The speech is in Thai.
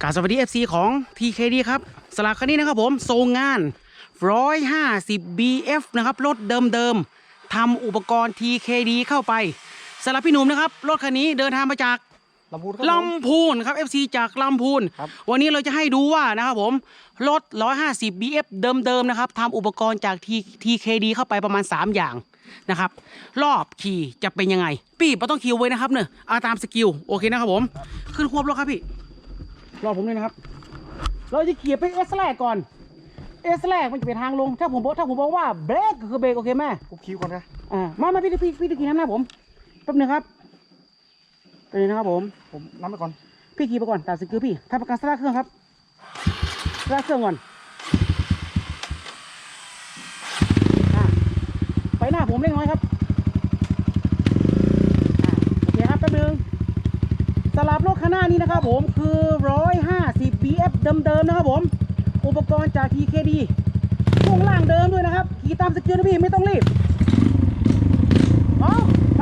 กรารสวัสดี FC ของ TKD ครับสลักคันนี้นะครับผมทรงงาน 150 BF นะครับ รถเดิมๆทำอุปกรณ์ TKD เข้าไปสำหรับพี่หนุ่มนะครับ รถคันนี้เดินทางมาจากลำพูนครับผมลำพูนครับ FC จากลำพูนครับวันนี้เราจะให้ดูว่านะครับผม รถ 150 BF เดิมๆนะครับทำอุปกรณ์จาก T- TKD เข้าไปประมาณ 3 อย่างนะครับ รอบขี่จะเป็นยังไงปีบต้องคิวไว้นะครับเนอะเอาตามสกิล โอเคนะครับผม ขึ้นควบรถครับพี่ รอผมด้วยนะครับ เราจะขี่ไปเอสแรกก่อน เอสแรกมันจะเป็นทางลง ถ้าผมบอกถ้าผมบอกว่าเบรกก็คือเบรกโอเคไหมผมคิวก่อนนะอ่ามามาพี่พี่พี่ตะกี้น้ำหน้าผมแป๊บหนึงครับไปเลยนะครับผมผมน้ำไปก่อนพี่ขี่ไปก่อนตัดสกิลพี่ทำประกันสตาร์ทเครื่องครับสตาร์ทเครื่องก่อนอะไปหน้าผมเล็กน้อยครับอะโอเคครับแป๊บนึงสลับรถข้างหน้านี้นะครับผมคือ150 BF เดิมๆนะครับผม อุปกรณ์จาก TKD ช่วงล่างเดิมด้วยนะครับขี่ตามสกิลนะพี่ไม่ต้องรีบเอาไปครับผม